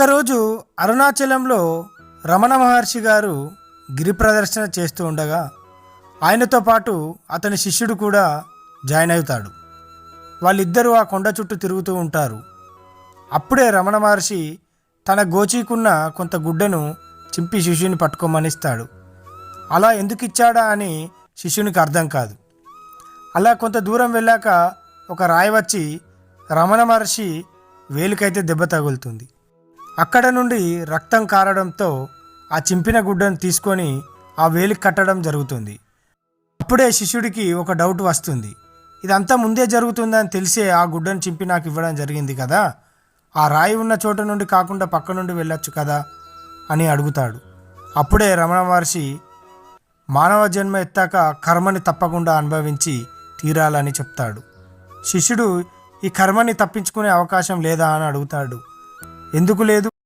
ఒకరోజు అరుణాచలంలో రమణ మహర్షి గారు గిరి ప్రదర్శన చేస్తూ ఉండగా ఆయనతో పాటు అతని శిష్యుడు కూడా జాయిన్ అవుతాడు. వాళ్ళిద్దరూ ఆ కొండ చుట్టూ తిరుగుతూ ఉంటారు. అప్పుడే రమణ మహర్షి తన గోచీకున్న కొంత గుడ్డను చింపి శిష్యుని పట్టుకోమనిస్తాడు. అలా ఎందుకు ఇచ్చాడా అని శిష్యునికి అర్థం కాదు. అలా కొంత దూరం వెళ్ళాక ఒక రాయి వచ్చి రమణ మహర్షి వేలుకైతే దెబ్బ తగులుతుంది. అక్కడ నుండి రక్తం కారడంతో ఆ చింపిన గుడ్డను తీసుకొని ఆ వేలికి కట్టడం జరుగుతుంది. అప్పుడే శిష్యుడికి ఒక డౌట్ వస్తుంది. ఇదంతా ముందే జరుగుతుందని తెలిసే ఆ గుడ్డను చింపి నాకు ఇవ్వడం జరిగింది కదా? ఆ రాయి ఉన్న చోట నుండి కాకుండా పక్క నుండి వెళ్ళొచ్చు కదా? అని అడుగుతాడు. అప్పుడే రమణ మహర్షి మానవ జన్మ ఎత్తాక కర్మని తప్పకుండా అనుభవించి తీరాలని చెప్తాడు. శిష్యుడు ఈ కర్మని తప్పించుకునే అవకాశం లేదా? అని అడుగుతాడు. ఎందుకు లేదు?